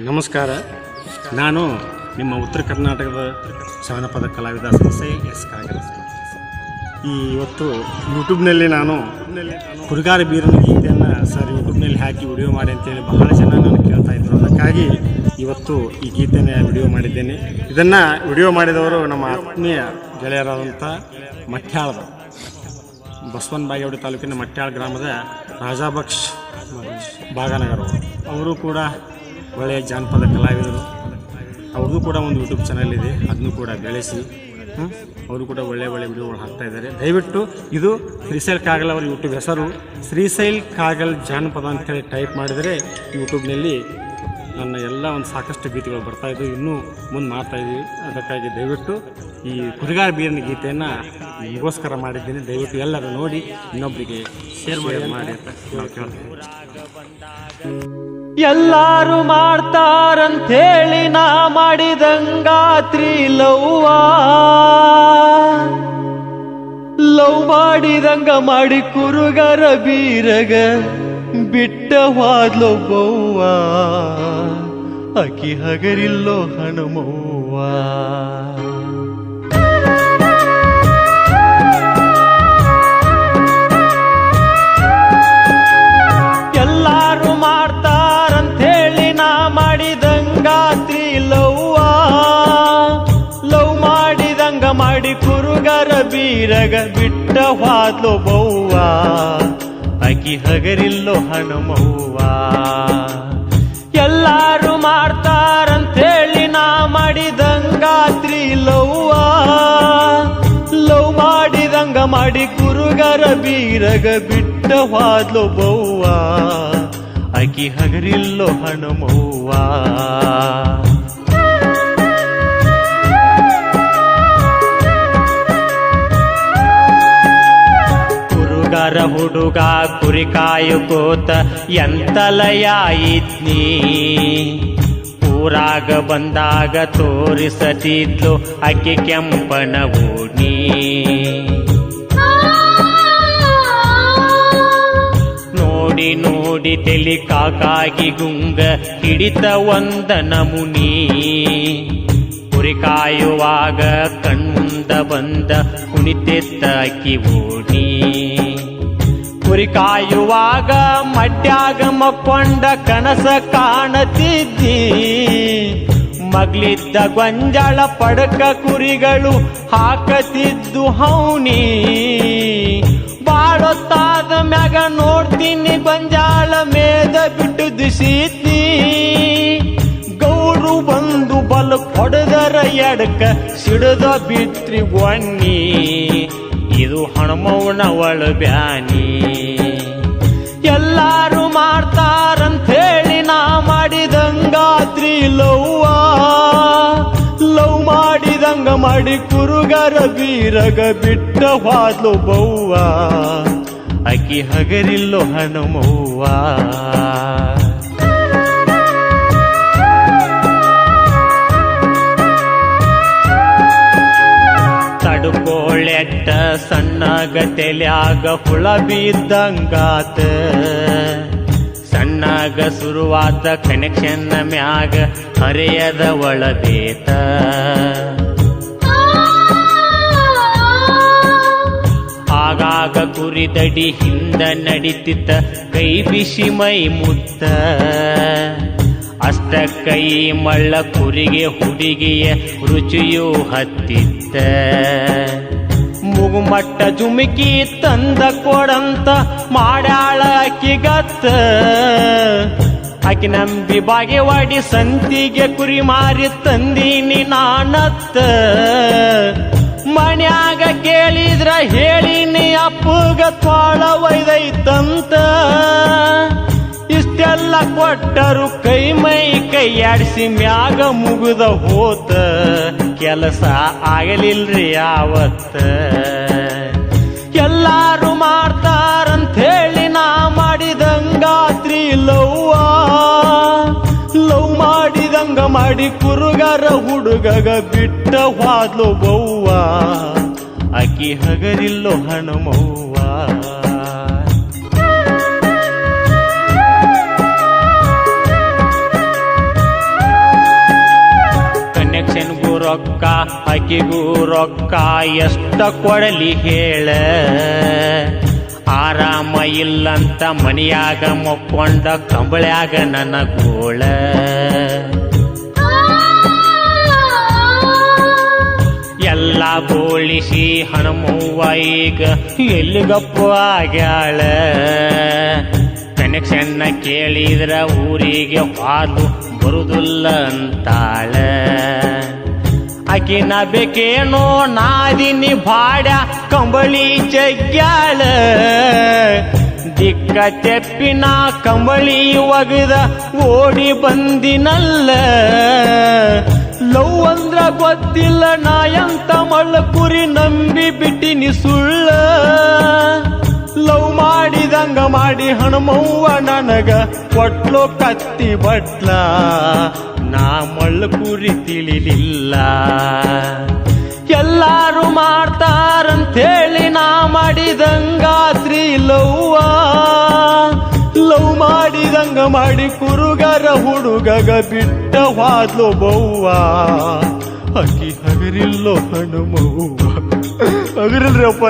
ನಮಸ್ಕಾರ. ನಾನು ನಿಮ್ಮ ಉತ್ತರ ಕರ್ನಾಟಕದ ಜಾನಪದ ಕಲಾವಿದ ಸಂಸ್ಥೆ ಎಸ್ ಕಾಂಗ್ರೆಸ್. ಈ ಇವತ್ತು ಯೂಟ್ಯೂಬ್ನಲ್ಲಿ ನಾನು ಹುಡುಗಾರ ಬೀರನ ಗೀತೆಯನ್ನು ಸರ್ ಯೂಟ್ಯೂಬ್ನಲ್ಲಿ ಹಾಕಿ ವಿಡಿಯೋ ಮಾಡಿ ಅಂತೇಳಿ ಬಹಳ ಜನ ನಾನು ಕೇಳ್ತಾ ಇದ್ದರು ಅದಕ್ಕಾಗಿ ಇವತ್ತು ಈ ಗೀತೆಯನ್ನು ವಿಡಿಯೋ ಮಾಡಿದ್ದೇನೆ. ಇದನ್ನು ವಿಡಿಯೋ ಮಾಡಿದವರು ನಮ್ಮ ಆತ್ಮೀಯ ಗೆಳೆಯರಾದಂಥ ಮಠ್ಯಾಳದ ಬಸವನ ಬಾಗೇವಾಡಿ ತಾಲೂಕಿನ ಮಟ್ಯಾಳ ಗ್ರಾಮದ ರಾಜಾಬಕ್ಷ್ ಭಾಗನಗರ ಅವರು ಕೂಡ ಒಳ್ಳೆಯ ಜಾನಪದ ಕಲಾವಿದರು. ಅವ್ರದ್ದು ಕೂಡ ಒಂದು ಯೂಟ್ಯೂಬ್ ಚಾನಲ್ ಇದೆ. ಅದನ್ನು ಕೂಡ ಬೆಳೆಸಿ. ಅವರು ಕೂಡ ಒಳ್ಳೆ ಒಳ್ಳೆ ವಿಡಿಯೋಗಳು ಹಾಕ್ತಾ ಇದ್ದಾರೆ. ದಯವಿಟ್ಟು ಇದು ಶ್ರೀಶೈಲ್ ಕಾಗಲ್ ಅವರ ಯೂಟ್ಯೂಬ್ ಹೆಸರು. ಶ್ರೀಶೈಲ್ ಕಾಗಲ್ ಜಾನಪದ ಅಂತೇಳಿ ಟೈಪ್ ಮಾಡಿದರೆ ಯೂಟ್ಯೂಬ್ನಲ್ಲಿ ನನ್ನ ಎಲ್ಲ ಒಂದು ಸಾಕಷ್ಟು ಗೀತೆಗಳು ಬರ್ತಾ ಇದ್ವು ಇನ್ನೂ ಮುಂದೆ ಮಾಡ್ತಾಯಿದ್ದೀವಿ ಅದಕ್ಕಾಗಿ ದಯವಿಟ್ಟು ಈ ಕುರಿಗಾರ ಬೀರಿನ ಗೀತೆಯನ್ನು ನಿಗೋಸ್ಕರ ಮಾಡಿದ್ದೀನಿ. ದಯವಿಟ್ಟು ಎಲ್ಲರೂ ನೋಡಿ ಇನ್ನೊಬ್ಬರಿಗೆ ಶೇರ್ ಮಾಡಿ ಮಾಡಿ ಅಂತ ನಾವು ಕೇಳ್ತೀವಿ. ಎಲ್ಲಾರು ಮಾಡ್ತಾರಂತೇಳಿ ನಾ ಮಾಡಿದಂಗಾತ್ರಿ ಲವ್ವ. ಲವ್ ಮಾಡಿದಂಗ ಮಾಡಿ ಕುರುಗರ ಬೀರಗ ಬಿಟ್ಟ ಹೋದ್ಲೊಬ್ಬವ್ವ. ಅಕಿ ಹಗರಿಲ್ಲೋ ಹನುಮವ್ವ ಬೀರಗ ಬಿಟ್ಟ ಹಾದ್ಲು ಬವ್ವ. ಅಕಿ ಹಗರಿಲ್ಲೋ ಹನುಮವ್ವ. ಎಲ್ಲಾರು ಮಾಡ್ತಾರಂತೇಳಿ ನಾ ಮಾಡಿದಂಗಾತ್ರಿ ಲವ್ವ. ಲವ್ ಮಾಡಿದಂಗ ಮಾಡಿ ಕುರುಗರ ಬೀರಗ ಬಿಟ್ಟ ಹಾದ್ಲು ಬೌವ್ವ. ಅಕಿ ಹಗರಿಲ್ಲೋ ಹನುಮವ್ವ. ಹುಡುಗ ಕುರಿ ಕಾಯುಕೋತ ಎಂತಲಯಾಯಿತ್ನಿ ಊರಾಗ ಬಂದಾಗ ತೋರಿಸತಿದ್ಲು ಅಕ್ಕಿ ಕೆಂಪನ ಓಣಿ. ನೋಡಿ ನೋಡಿ ತೆಲಿ ಕಾಕಾಗಿ ಗುಂಗ ಹಿಡಿತ ಒಂದ ನಮುನಿ ಕುರಿ ಕಾಯುವಾಗ ಕಣ್ಮುಂದ ಬಂದ ಕುಣಿತೆತ್ತ ಅಕ್ಕಿ ಓಣಿ. ಕುರಿ ಕಾಯುವಾಗ ಮಡ್ಯಾಗ ಮಕ್ಕೊಂಡ ಕನಸ ಕಾಣತಿದ್ದಿ ಮಗ್ಲಿದ್ದ ಗೊಂಜಾಳ ಪಡಕ ಕುರಿಗಳು ಹಾಕತಿದ್ದು ಹೌನಿ. ಬಾಳೊತ್ತಾದ ಮ್ಯಾಗ ನೋಡ್ತೀನಿ ಗೊಂಜಾಳ ಮೇದ ಬಿಟ್ಟು ದಿಸೀತಿ. ಗೌರು ಬಂದು ಬಲ ಹೊಡೆದರ ಎಡಕ ಸಿಡದ ಬಿತ್ರಿ ಒಣ್ಣಿ. ಇದು ಹಣಮೌನ ಒಳ ಬ್ಯಾನಿ. ಎಲ್ಲಾರು ಮಾಡ್ತಾರಂತೇಳಿ ನಾ ಮಾಡಿದಂಗಾತ್ರಿ ಲವ್ವ. ಲವ್ ಮಾಡಿದಂಗ ಮಾಡಿ ಕುರುಗರ ಬೀರಗ ಬಿಟ್ಟ ಹಾದ್ಲು ಬವ್ವ. ಅಕಿ ಹಗರಿಲ್ಲೋ ಹನುಮವ್ವ ತಡ್ಕೋಳೆಟ್ಟ ಸಣ್ಣಗ ತೆಲ್ಯಾಗ ಹುಳ ಬಿದ್ದಂಗಾತ. ಸಣ್ಣಾಗ ಶುರುವಾದ ಕನೆಕ್ಷನ್ ಮ್ಯಾಗ ಹರೆಯದ ಒಳಬೇತ. ಆಗಾಗ ಕುರಿದಡಿ ಹಿಂದ ನಡಿತಿತ್ತ ಕೈ ಬಿಸಿ ಮೈ ಮುತ್ತ. ಅಷ್ಟ ಕೈ ಮಳ್ಳ ಕುರಿಗೆ ಹುಡುಗಿಯ ರುಚಿಯೂ ಹತ್ತಿತ್ತ. ಮುಗುಮಟ್ಟ ಜುಮುಕಿ ತಂದ ಕೊಡಂತ ಮಾಡ್ಯಾಳ ಅಕ್ಕಿಗತ್ತ. ಆಕಿ ನಂಬಿ ಬಾಗೇವಾಡಿ ಸಂತಿಗೆ ಕುರಿ ಮಾರಿ ತಂದೀನಿ ನಾನತ್ತ. ಮನ್ಯಾಗ ಕೇಳಿದ್ರ ಹೇಳಿನಿ ಅಪ್ಪುಗ ತೋಳ ಒಯ್ದೈತಂತ. ಇಷ್ಟೆಲ್ಲ ಕೊಟ್ಟರು ಕೈ ಮೈ ಕೈಯಾಡಿಸಿ ಮ್ಯಾಗ ಮುಗಿದ ಹೋತ. ಕೆಲಸ ಆಗಲಿಲ್ರಿ ಯಾವತ್ತ ಎಲ್ಲಾರು ಮಾಡ್ತಾರಂತೇಳಿ ನಾ ಮಾಡಿದಂಗಾತ್ರಿ ಲವ್ವ. ಲವ್ ಮಾಡಿದಂಗ ಮಾಡಿ ಕುರುಗರ ಹುಡುಗಗ ಬಿಟ್ಟ ಹಾದ್ಲು ಬವ್ವ. ಅಕಿ ಹಗರಿಲ್ಲೋ ಹನುಮವ್ವ ರೊಕ್ಕ, ಆಕಿಗೂ ರೊಕ್ಕ, ಎಷ್ಟ ಕೊಡಲಿ ಹೇಳ. ಆರಾಮ ಇಲ್ಲಂತ ಮನಿಯಾಗ ಮೊಕ್ಕೊಂಡ ಕಂಬಳ್ಯಾಗ ನನ್ನ ಗೋಳ. ಎಲ್ಲ ಬೋಳಿಸಿ ಹಣಮೂವ ಈಗ ಎಲ್ಲಿಗಪ್ಪ ಆಗ್ಯಾಳ? ಕನೆಕ್ಷನ್ನ ಕೇಳಿದ್ರ ಊರಿಗೆ ಹಾಲು ಬರುದಿಲ್ಲ ಅಂತಾಳ. ಆಕಿನ ಬೇಕೇನೋ ನಾದಿನಿ ಬಾಡ ಕಂಬಳಿ ಜಗ್ಯಾಳ. ದಿಕ್ಕ ತೆಪ್ಪಿನ ಕಂಬಳಿ ಒಗದ ಓಡಿ ಬಂದಿನಲ್ಲ. ಲವ್ ಅಂದ್ರ ಗೊತ್ತಿಲ್ಲ, ನಾ ಎಂತ ಮಳ್ಳ ಕುರಿ ನಂಬಿ ಬಿಟ್ಟಿನಿ ಸುಳ್ಳ. ಲವ್ ಮಾಡಿದಂಗ ಮಾಡಿ ಹಣಮವ್ವ ನನಗ ಕೊಟ್ಲು ಕತ್ತಿ ಬಟ್ಲ. ನಾ ಮಳ್ಳ ಕುರಿ ತಿಳಿಲಿಲ್ಲ. ಎಲ್ಲಾರು ಮಾಡ್ತಾರಂತೇಳಿ ನಾ ಮಾಡಿದಂಗಾತ್ರಿ ಲವ್ವ. ಲವ್ ಮಾಡಿದಂಗ ಮಾಡಿ ಕುರುಗರ ಹುಡುಗಗ ಬಿಟ್ಟ ವಾದ್ಲು ಬವ್ವ. ಅಕಿ ಹಗರಿಲ್ಲೋ ಹನುಮವ್ವ ಹಗರಿಲ್ರಿ ಅಪ್ಪ